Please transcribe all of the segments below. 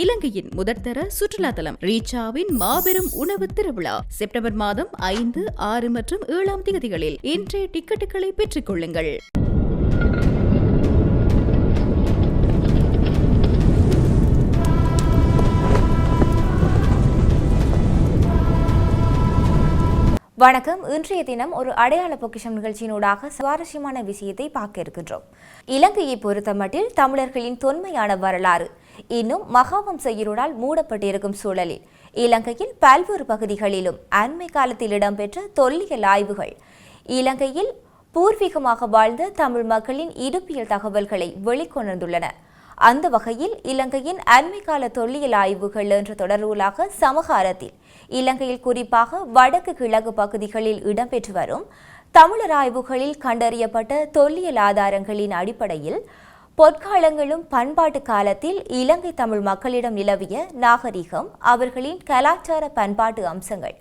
இலங்கையின் முதற்தர சுற்றுலா தலம் ரீச்சாவின் மாபெரும் உணவு திருவிழா. செப்டம்பர் மாதம் ஐந்து ஆறு மற்றும் ஏழாம் தேதிகளில் இன்றைய டிக்கெட்டுகளை பெற்றுக் கொள்ளுங்கள் வணக்கம். இன்றைய தினம் ஒரு அடையாள பொக்கிஷம் நிகழ்ச்சியினூடாக சுவாரஸ்யமான விஷயத்தை பார்க்க இருக்கின்றோம். இலங்கையை பொறுத்தமட்டில் தமிழர்களின் தொன்மையான வரலாறு இன்னும் மகாவம்ச இருளால் மூடப்பட்டிருக்கும் சூழலில். இலங்கையில் பல்வேறு பகுதிகளிலும் அண்மை காலத்தில் இடம்பெற்ற தொல்லியல் ஆய்வுகள். இலங்கையில் பூர்வீகமாக வாழ்ந்த தமிழ் மக்களின் இருப்பியல் தகவல்களை வெளிக்கொணர்ந்துள்ளன. அந்த வகையில் இலங்கையின் அண்மை கால தொல்லியல் ஆய்வுகள் என்ற தொடர்புகளாக சமகாலத்தில் இலங்கையில் குறிப்பாக வடக்கு கிழக்கு பகுதிகளில் இடம்பெற்று வரும் தமிழர் ஆய்வுகளில் கண்டறியப்பட்ட தொல்லியல் ஆதாரங்களின் அடிப்படையில் பொற்காலங்களும் பண்பாட்டு காலத்தில் இலங்கை தமிழ் மக்களிடம் நிலவிய நாகரிகம் அவர்களின் கலாச்சார பண்பாட்டு அம்சங்கள்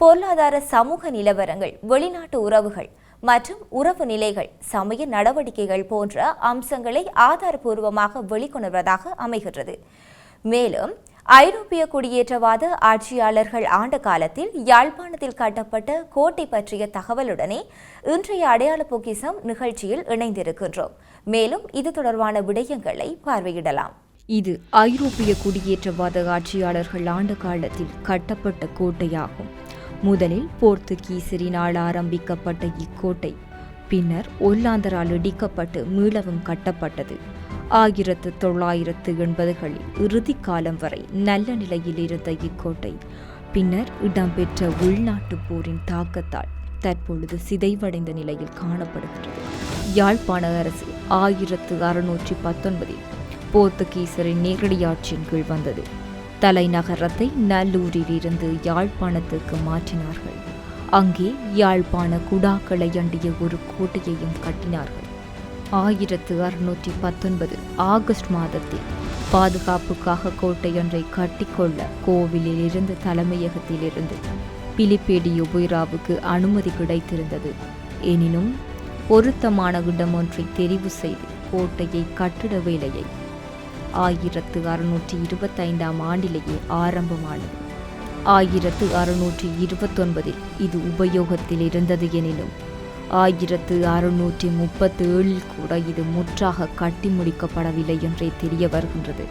பொருளாதார சமூக நிலவரங்கள் வெளிநாட்டு உறவுகள் மற்றும் உறவு நிலைகள் சமய நடவடிக்கைகள் போன்ற அம்சங்களை ஆதாரபூர்வமாக வெளிக்கொணர்வதாக அமைகின்றது. மேலும் ஐரோப்பிய குடியேற்றவாத ஆட்சியாளர்கள் ஆண்ட காலத்தில் யாழ்ப்பாணத்தில் கட்டப்பட்ட கோட்டை பற்றிய தகவலுடனே இன்றைய அடையாள பொக்கிசம் நிகழ்ச்சியில் இணைந்திருக்கின்றோம். மேலும் இது தொடர்பான விடயங்களை பார்வையிடலாம். இது ஐரோப்பிய குடியேற்றவாத ஆட்சியாளர்கள் ஆண்ட காலத்தில் கட்டப்பட்ட கோட்டையாகும். முதலில் போர்த்துகீசரினால் ஆரம்பிக்கப்பட்ட இக்கோட்டை பின்னர் ஒல்லாந்தரால் இடிக்கப்பட்டு மீளவும் கட்டப்பட்டது. ஆயிரத்து தொள்ளாயிரத்து எண்பதுகளில் இறுதி காலம் வரை நல்ல நிலையில் இருந்த இக்கோட்டை பின்னர் இடம்பெற்ற உள்நாட்டு போரின் தாக்கத்தால் தற்பொழுது சிதைவடைந்த நிலையில் காணப்படுகிறது. யாழ்ப்பாண அரசு ஆயிரத்து அறுநூற்றி பத்தொன்பதில் போர்த்துகீசரின் நேரடியாட்சியின் கீழ் வந்தது. தலைநகரத்தை நல்லூரில் இருந்து யாழ்ப்பாணத்துக்கு மாற்றினார்கள். அங்கே யாழ்ப்பாண குடாக்களை அண்டிய ஒரு கோட்டையையும் கட்டினார்கள். ஆயிரத்து அறுநூற்றி பத்தொன்பது ஆகஸ்ட் மாதத்தில் பாதுகாப்புக்காக கோட்டையொன்றை கட்டிக்கொள்ள கோவிலில் இருந்து தலைமையகத்திலிருந்து பிலிப்பேடி ஒபுராவுக்கு அனுமதி கிடைத்திருந்தது. எனினும் பொருத்தமான இடம் ஒன்றை தெரிவு செய்து கோட்டையை கட்டிட வேலையை ஆயிரத்து அறுநூற்றி இருபத்தைந்தாம் ஆண்டிலேயே ஆரம்பமானது. ஆயிரத்து அறுநூற்றி இருபத்தொன்பதில் இது உபயோகத்தில் இருந்தது எனினும் ஆயிரத்து அறுநூற்றி முப்பத்தி ஏழில் கூட இது முற்றாக கட்டி முடிக்கப்படவில்லை என்றே தெரிய வருகின்றது.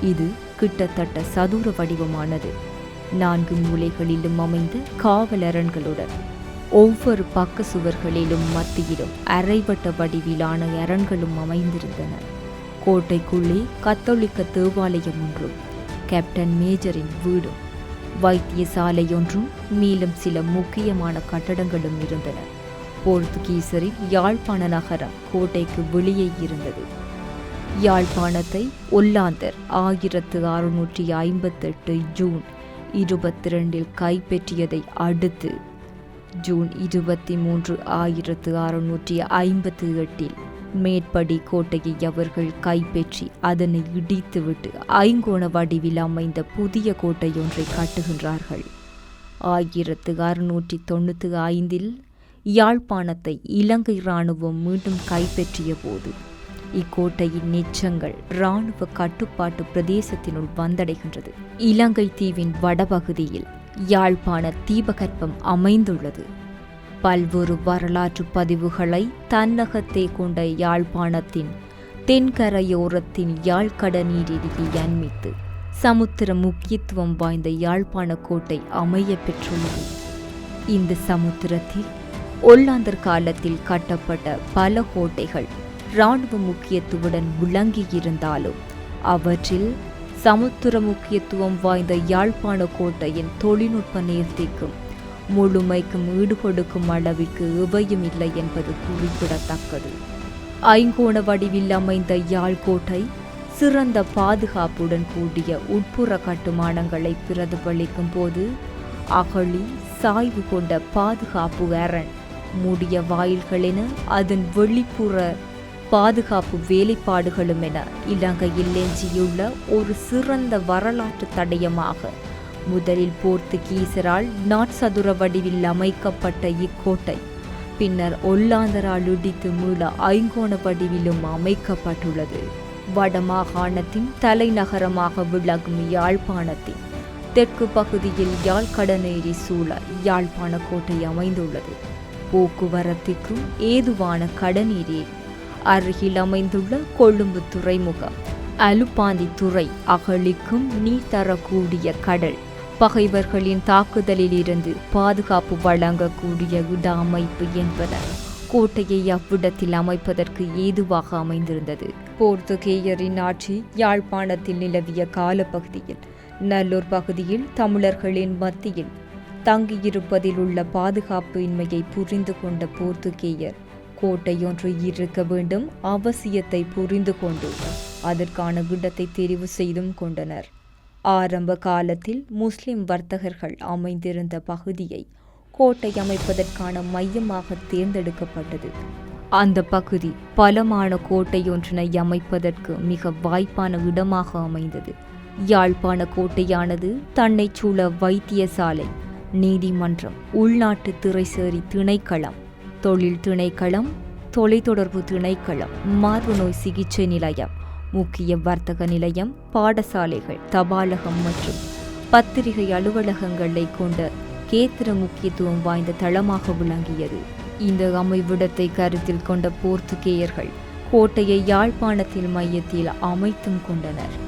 இது கிட்டத்தட்ட சதுர வடிவமானது. நான்கு மூலைகளிலும் அமைந்த காவலரண்களுடன் ஒவ்வொரு பக்க சுவர்களிலும் மத்தியிலும் அரைவட்ட வடிவிலான அரண்களும் அமைந்திருந்தன. கோட்டைக்குள்ளே கத்தோலிக்க தேவாலயம் ஒன்றும் கேப்டன் மேஜரின் வீடும் வைத்தியசாலை ஒன்றும் மேலும் சில முக்கியமான கட்டடங்களும் இருந்தன. போர்த்துகீசரின் யாழ்ப்பாண நகரம் கோட்டைக்கு வெளியே இருந்தது. யாழ்ப்பாணத்தை ஒல்லாந்தர் ஆயிரத்து அறுநூற்றி ஐம்பத்தெட்டு ஜூன் இருபத்தி ரெண்டில் கைப்பற்றியதை அடுத்து ஜூன் இருபத்தி மூன்று ஆயிரத்து அறுநூற்றி ஐம்பத்தி எட்டில் மேற்படி கோட்டையை அவர்கள் கைப்பற்றி அதனை இடித்துவிட்டு ஐங்கோண வடிவில் அமைந்த புதிய கோட்டையொன்றை கட்டுகின்றார்கள். ஆயிரத்து அறுநூற்றி தொண்ணூற்றி ஐந்தில் யாழ்ப்பாணத்தை இலங்கை இராணுவம் மீண்டும் கைப்பற்றிய போது இக்கோட்டையின் நிச்சங்கள் இராணுவ கட்டுப்பாட்டு பிரதேசத்தினுள் வந்தடைகின்றது. இலங்கை தீவின் வடபகுதியில் யாழ்ப்பாண தீபகற்பம் அமைந்துள்ளது. பல்வேறு வரலாற்று பதிவுகளை தன்னகத்தே கொண்ட யாழ்ப்பாணத்தின் தென்கரையோரத்தின் யாழ்கட நீரிலே அண்மித்து சமுத்திர முக்கியத்துவம் வாய்ந்த யாழ்ப்பாண கோட்டை அமைய பெற்றுள்ளது. இந்த சமுத்திரத்தில் ஒல்லாந்தர் காலத்தில் கட்டப்பட்ட பல கோட்டைகள் இராணுவ முக்கியத்துவுடன் விளங்கியிருந்தாலும் அவற்றில் சமுத்திர முக்கியத்துவம் வாய்ந்த யாழ்ப்பாண கோட்டையின் தொழில்நுட்ப நேர்த்திக்கும் முழுமைக்கும் ஈடுகொடுக்கும் அளவிற்கு எவையும் இல்லை என்பது குறிப்பிடத்தக்கது. ஐங்கோண வடிவில் அமைந்த யாழ் கோட்டை சிறந்த பாதுகாப்புடன் கூடிய உட்புற கட்டுமானங்களை பிரதிபலிக்கும் போது அகழி சாய்வு கொண்ட பாதுகாப்பு அரண் மூடிய வாயில்கள் என அதன் வெளிப்புற பாதுகாப்பு வேலைப்பாடுகளும் என இலங்கையில் எஞ்சியுள்ள ஒரு சிறந்த வரலாற்று தடயமாக முதலில் போர்த்துகீசரால் நாட்சதுர வடிவில் அமைக்கப்பட்ட இக்கோட்டை பின்னர் ஒல்லாந்தரால் இடித்து மீள ஐங்கோண வடிவிலும் அமைக்கப்பட்டுள்ளது. வடமாகாணத்தின் தலைநகரமாக விளங்கும் யாழ்ப்பாணத்தின் தெற்கு பகுதியில் யாழ் கடனேரி சூழ யாழ்ப்பாண கோட்டை அமைந்துள்ளது. போக்குவரத்திற்கும் ஏதுவான கடநீரில் அருகில் அமைந்துள்ள கொழும்பு துறைமுகம். அலுப்பாந்தி துறை அகழிக்கும் நீர் தரக்கூடிய கடல். பகைவர்களின் தாக்குதலில் இருந்து பாதுகாப்பு வழங்கக்கூடிய இட அமைப்பு என்பன. கோட்டையை அவ்விடத்தில் அமைப்பதற்கு ஏதுவாக அமைந்திருந்தது. போர்த்துகேயரின் ஆட்சி யாழ்ப்பாணத்தில் நிலவிய காலப்பகுதியில் நல்லூர் பகுதியில் தமிழர்களின் மத்தியில் தங்கியிருப்பதில் உள்ள பாதுகாப்பு இன்மையை புரிந்து கொண்ட போர்த்துகேயர் கோட்டையொன்று இருக்க வேண்டும் அவசியத்தை புரிந்து கொண்டு அதற்கான இடத்தை தெரிவு செய்தும் கொண்டனர். ஆரம்ப காலத்தில் முஸ்லிம் வர்த்தகர்கள் அமைந்திருந்த பகுதியை கோட்டை அமைப்பதற்கான மையமாக தேர்ந்தெடுக்கப்பட்டது. அந்த பகுதி பலமான கோட்டையொன்றினை அமைப்பதற்கு மிக வாய்ப்பான இடமாக அமைந்தது. யாழ்ப்பாண கோட்டையானது தன்னை சூழ வைத்தியசாலை நீதிமன்றம் உள்நாட்டு திரைசேரி திணைக்களம் தொழில் திணைக்களம் தொலைத்தொடர்பு திணைக்களம் மார்பு நோய் சிகிச்சை நிலையம் முக்கிய வர்த்தக நிலையம் பாடசாலைகள் தபாலகம் மற்றும் பத்திரிகை அலுவலகங்களை கொண்ட கேத்திர முக்கியத்துவம் வாய்ந்த தளமாக விளங்கியது. இந்த அமைவிடத்தை கருத்தில் கொண்ட போர்த்துகேயர்கள் கோட்டையை யாழ்ப்பாணத்தில் மையத்தில் அமைத்தும் கொண்டனர்.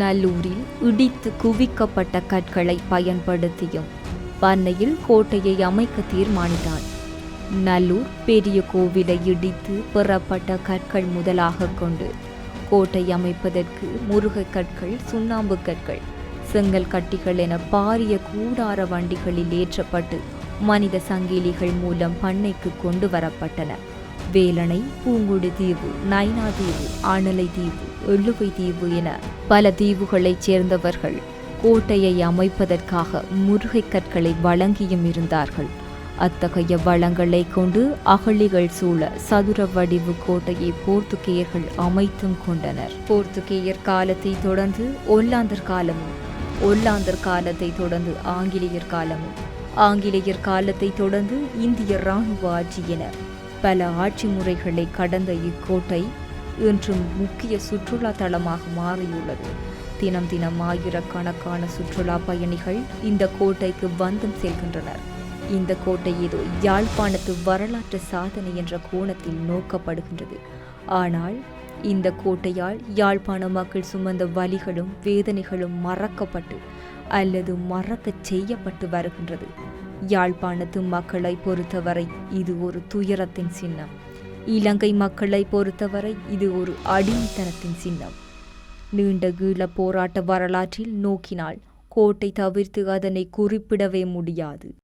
நல்லூரில் இடித்து குவிக்கப்பட்ட கற்களை பயன்படுத்தியும் பண்ணையில் கோட்டையை அமைக்க தீர்மானித்தான். நல்லூர் பெரிய கோவிலை இடித்து பெறப்பட்ட கற்கள் முதலாக கொண்டு கோட்டை அமைப்பதற்கு முருகை கற்கள் சுண்ணாம்பு கற்கள் செங்கல் கட்டிகள் என பாரிய கூடார வண்டிகளில் ஏற்றப்பட்டு மனித சங்கிலிகள் மூலம் பண்ணைக்கு கொண்டு வரப்பட்டன. வேலணை பூங்குடி தீவு நைனா தீவு ஆனலை தீவு எழுவை தீவு என பல தீவுகளைச் சேர்ந்தவர்கள் கோட்டையை அமைப்பதற்காக முருகை கற்களை வழங்கியும் இருந்தார்கள். அத்தகைய வளங்களை கொண்டு அகழிகள் சூழ சதுர வடிவு கோட்டையை போர்த்துகேயர்கள் அமைத்தும் கொண்டனர். போர்த்துகேயர் காலத்தை தொடர்ந்து ஒல்லாந்தர் காலமும் ஒல்லாந்தர் காலத்தை தொடர்ந்து ஆங்கிலேயர் காலமும் ஆங்கிலேயர் காலத்தை தொடர்ந்து இந்திய இராணுவ ஆட்சி என பல ஆட்சி முறைகளை கடந்த இக்கோட்டை இன்றும் முக்கிய சுற்றுலா தலமாக மாறியுள்ளது. தினம் தினம் ஆயிரக்கணக்கான சுற்றுலா பயணிகள் இந்த கோட்டைக்கு வந்தும் செல்கின்றனர். இந்த கோட்டை ஏதோ யாழ்ப்பாணத்து வரலாற்று சாதனை என்ற கோணத்தில் நோக்கப்படுகின்றது. ஆனால் இந்த கோட்டையால் யாழ்ப்பாண மக்கள் சுமந்த வலிகளும் வேதனைகளும் மறக்கப்பட்டு அல்லது மறக்கச் செய்யப்பட்டு வருகின்றது. யாழ்ப்பாணத்து மக்களை பொறுத்தவரை இது ஒரு துயரத்தின் சின்னம். இலங்கை மக்களை பொறுத்தவரை இது ஒரு அடிமைத்தனத்தின் சின்னம். நீண்ட கீழ போராட்ட வரலாற்றில் நோக்கினால் கோட்டை தவிர்த்து அதனை குறிப்பிடவே முடியாது.